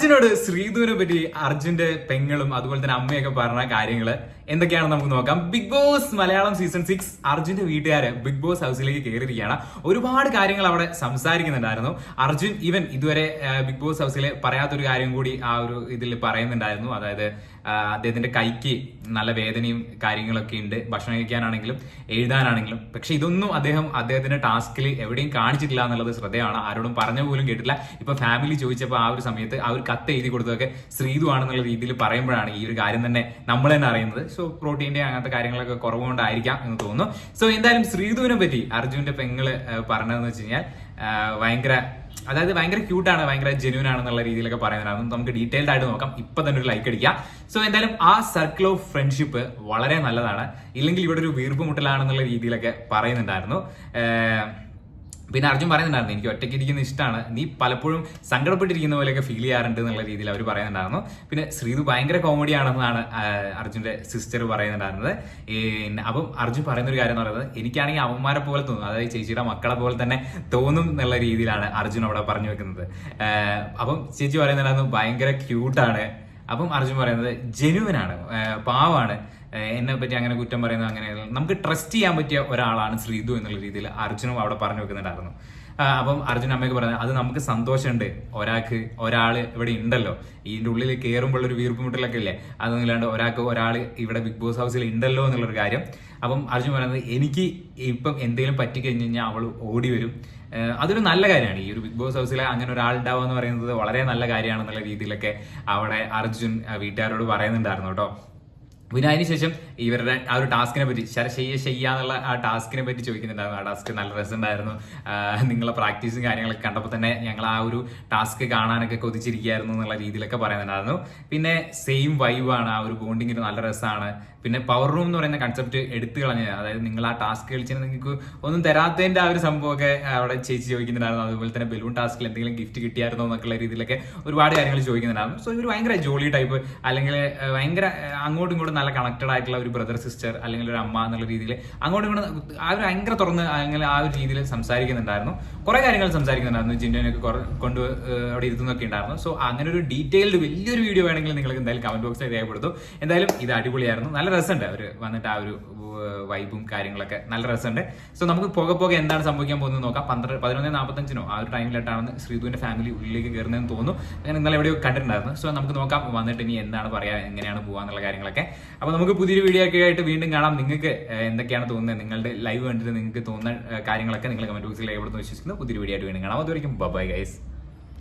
അർജുനോട് ശ്രീധുവിനെ പറ്റി അർജുന്റെ പെങ്ങളും അതുപോലെ തന്നെ അമ്മയൊക്കെ പറഞ്ഞ കാര്യങ്ങൾ എന്തൊക്കെയാണെന്ന് നമുക്ക് നോക്കാം. Big boss Malayalam season six അർജുന്റെ വീട്ടുകാര് ബിഗ് ബോസ് ഹൗസിലേക്ക് കയറിയിരിക്കുകയാണ്. ഒരുപാട് കാര്യങ്ങൾ അവിടെ സംസാരിക്കുന്നുണ്ടായിരുന്നു. അർജുൻ ഇവൻ ഇതുവരെ ബിഗ് ബോസ് ഹൗസിൽ പറയാത്തൊരു കാര്യം കൂടി ആ ഒരു ഇതിൽ പറയുന്നുണ്ടായിരുന്നു. അതായത് അദ്ദേഹത്തിന്റെ കൈക്ക് നല്ല വേദനയും കാര്യങ്ങളൊക്കെ ഉണ്ട്. ഭക്ഷണം കഴിക്കാനാണെങ്കിലും എഴുതാനാണെങ്കിലും. പക്ഷെ ഇതൊന്നും അദ്ദേഹം അദ്ദേഹത്തിന്റെ ടാസ്കിൽ എവിടെയും കാണിച്ചിട്ടില്ല എന്നുള്ളത് ശ്രദ്ധയാണ്. ആരോടും പറഞ്ഞ പോലും കേട്ടില്ല ഇപ്പൊ ഫാമിലി ചോദിച്ചപ്പോൾ ആ ഒരു സമയത്ത് ആ ഒരു കത്ത് എഴുതി കൊടുത്തതൊക്കെ ശ്രീതു ആണെന്നുള്ള രീതിയിൽ പറയുമ്പോഴാണ് ഈ ഒരു കാര്യം തന്നെ നമ്മൾ തന്നെ അറിയുന്നത്. സോ പ്രോട്ടീന്റെ അങ്ങനത്തെ കാര്യങ്ങളൊക്കെ കുറവുകൊണ്ടായിരിക്കാം എന്ന് തോന്നുന്നു. സോ എന്തായാലും ശ്രീധുവിനെ പറ്റി അർജുന്റെ പെങ്ങൾ പറഞ്ഞതെന്ന് വെച്ച് കഴിഞ്ഞാൽ ഭയങ്കര അതായത് ഭയങ്കര ക്യൂട്ടാണ് ഭയങ്കര ജെന്യൂൻ ആണെന്നുള്ള രീതിയിലൊക്കെ പറയുന്നത് അതൊന്നും നമുക്ക് ഡീറ്റെയിൽഡ് ആയിട്ട് നോക്കാം. ഇപ്പൊ തന്നെ ഒരു ലൈക്ക് അടിക്കാം. സോ എന്തായാലും ആ സർക്കിൾ ഓഫ് ഫ്രണ്ട്ഷിപ്പ് വളരെ നല്ലതാണ്. ഇല്ലെങ്കിൽ ഇവിടെ ഒരു വീർപ്പ് മുട്ടലാണെന്നുള്ള രീതിയിലൊക്കെ പറയുന്നുണ്ടായിരുന്നു. പിന്നെ അർജുൻ പറയുന്നുണ്ടായിരുന്നു എനിക്ക് ഒറ്റയ്ക്ക് ഇരിക്കുന്ന ഇഷ്ടമാണ് നീ പലപ്പോഴും സങ്കടപ്പെട്ടിരിക്കുന്ന പോലെയൊക്കെ ഫീൽ ചെയ്യാറുണ്ട് എന്നുള്ള രീതിയിൽ അവർ പറയുന്നുണ്ടായിരുന്നു. പിന്നെ ശ്രീതു ഭയങ്കര കോമഡി ആണെന്നാണ് അർജുന്റെ സിസ്റ്റർ പറയുന്നുണ്ടായിരുന്നത്. അപ്പം അർജുൻ പറയുന്ന ഒരു കാര്യം എന്ന് പറയുന്നത് എനിക്കാണെങ്കിൽ അവന്മാരെ പോലെ തോന്നും അതായത് ചേച്ചിയുടെ മക്കളെ പോലെ തന്നെ തോന്നും എന്നുള്ള രീതിയിലാണ് അർജുൻ അവിടെ പറഞ്ഞു വെക്കുന്നത്. അപ്പം ചേച്ചി പറയുന്നുണ്ടായിരുന്നു ഭയങ്കര ക്യൂട്ടാണ് അപ്പം അർജുൻ പറയുന്നത് ജെനുവിനാണ് പാവാണ് എന്നെ പറ്റി അങ്ങനെ കുറ്റം പറയുന്നത് അങ്ങനെ നമുക്ക് ട്രസ്റ്റ് ചെയ്യാൻ പറ്റിയ ഒരാളാണ് ശ്രീതു എന്നുള്ള രീതിയിൽ അർജുനും അവിടെ പറഞ്ഞു വെക്കുന്നുണ്ടായിരുന്നു. അപ്പം അർജുൻ അമ്മയ്ക്ക് പറഞ്ഞത് അത് നമുക്ക് സന്തോഷമുണ്ട്. ഒരാൾക്ക് ഒരാൾ ഇവിടെ ഉണ്ടല്ലോ. ഇതിന്റെ ഉള്ളിൽ കയറുമ്പോൾ ഒരു വീർപ്പ് മുട്ടലൊക്കെ ഇല്ലേ? അതൊന്നുമില്ലാണ്ട് ഒരാൾക്ക് ഒരാൾ ഇവിടെ ബിഗ് ബോസ് ഹൗസിൽ ഉണ്ടല്ലോ എന്നുള്ളൊരു കാര്യം. അപ്പം അർജുൻ പറയുന്നത് എനിക്ക് ഇപ്പം എന്തെങ്കിലും പറ്റിക്കഴിഞ്ഞ് കഴിഞ്ഞാൽ അവൾ ഓടി വരും. അതൊരു നല്ല കാര്യമാണ്. ഈ ഒരു ബിഗ് ബോസ് ഹൗസിലെ അങ്ങനെ ഒരാൾ ഉണ്ടാവുക എന്ന് പറയുന്നത് വളരെ നല്ല കാര്യമാണെന്നുള്ള രീതിയിലൊക്കെ അവിടെ അർജുൻ വീട്ടുകാരോട് പറയുന്നുണ്ടായിരുന്നു കേട്ടോ. പിന്നെ അതിനുശേഷം ഇവരുടെ ആ ഒരു ടാസ്കിനെ പറ്റി ശര ചെയ്യ ചെയ്യാന്നുള്ള ആ ടാസ്കിനെ പറ്റി ചോദിക്കുന്നുണ്ടായിരുന്നു. ആ ടാസ്ക് നല്ല രസമുണ്ടായിരുന്നു. നിങ്ങളെ പ്രാക്ടീസും കാര്യങ്ങളൊക്കെ കണ്ടപ്പോൾ തന്നെ ഞങ്ങൾ ആ ഒരു ടാസ്ക് കാണാനൊക്കെ കൊതിച്ചിരിക്കുകയായിരുന്നു എന്നുള്ള രീതിയിലൊക്കെ പറയുന്നുണ്ടായിരുന്നു. പിന്നെ സെയിം വൈബാണ് ആ ഒരു ബോണ്ടിങ്ങിന് നല്ല രസമാണ്. പിന്നെ പവർ റൂം എന്ന് പറയുന്ന കൺസെപ്റ്റ് എടുത്തു കളഞ്ഞത്. അതായത് നിങ്ങൾ ആ ടാസ്ക് കളിച്ചാൽ നിങ്ങൾക്ക് ഒന്നും തരാത്തതിന്റെ ആ ഒരു സംഭവമൊക്കെ അവിടെ ചേച്ചി ചോദിക്കുന്നുണ്ടായിരുന്നു. അതുപോലെ തന്നെ ബലൂൺ ടാസ്കിൽ എന്തെങ്കിലും ഗിഫ്റ്റ് കിട്ടിയായിരുന്നോ എന്നൊക്കെയുള്ള രീതിയിലൊക്കെ ഒരുപാട് കാര്യങ്ങൾ ചോദിക്കുന്നുണ്ടായിരുന്നു. സോ ഇവർ ഭയങ്കര ജോളി ടൈപ്പ് അല്ലെങ്കിൽ ഭയങ്കര അങ്ങോട്ടും ഇങ്ങോട്ടും നല്ല കണക്റ്റഡ് ആയിട്ടുള്ള ഒരു ബ്രദർ സിസ്റ്റർ അല്ലെങ്കിൽ ഒരു അമ്മ എന്നുള്ള രീതിയിൽ അങ്ങോട്ടും ഇങ്ങോട്ടും ആ ഒരു ഭയങ്കര തുറന്ന് അല്ലെങ്കിൽ ആ ഒരു രീതിയിൽ സംസാരിക്കുന്നുണ്ടായിരുന്നു. കുറെ കാര്യങ്ങൾ സംസാരിക്കുന്നുണ്ടായിരുന്നു. ജിൻഡനൊക്കെ കുറെ കൊണ്ട് അവിടെ ഇരുത്തുന്നൊക്കെ ഉണ്ടായിരുന്നു. സോ അങ്ങനെ ഒരു ഡീറ്റെയിൽഡ് വലിയൊരു വീഡിയോ വേണമെങ്കിൽ നിങ്ങൾക്ക് എന്തായാലും കമന്റ് ബോക്സിൽ രേഖപ്പെടുത്തും. എന്തായാലും ഇത് അടിപൊളിയായിരുന്നു. നല്ല രസമുണ്ട്. അവർ വന്നിട്ട് ആ ഒരു വൈബും കാര്യങ്ങളൊക്കെ നല്ല രസമുണ്ട്. സോ നമുക്ക് പോകെ പോകെ എന്താണ് സംഭവിക്കാൻ പോകുന്നത് നോക്കാം. പന്ത്രണ്ട് പതിനൊന്ന് നാൽപ്പത്തഞ്ചിനോ ആ ഒരു ടൈമിലായിട്ടാണ് ശ്രീധുവിന്റെ ഫാമിലി ഉള്ളിലേക്ക് കയറുന്നതെന്ന് തോന്നുന്നു. അങ്ങനെ ഇന്നലെ എവിടെയോ കണ്ടിട്ടുണ്ടായിരുന്നു. സോ നമുക്ക് നോക്കാം വന്നിട്ട് ഇനി എന്താണ് പറയാ എങ്ങനെയാണ് പോകാന്നുള്ള കാര്യങ്ങളൊക്കെ. അപ്പോൾ നമുക്ക് പുതിയൊരു വീഡിയോ ഒക്കെ ആയിട്ട് വീണ്ടും കാണാം. നിങ്ങൾക്ക് എന്തൊക്കെയാണ് തോന്നുന്നത്? നിങ്ങളുടെ ലൈവ് കണ്ടിട്ട് നിങ്ങൾക്ക് തോന്നുന്ന കാര്യങ്ങളൊക്കെ നിങ്ങൾ കമന്റ് ബോക്സിൽ എവിടെ വിശ്വസിക്കുന്നു. പുതിയൊരു വീഡിയോ ആയിട്ട് വീണ്ടും കാണാം. അതുവരെയും ബൈ ഗൈസ്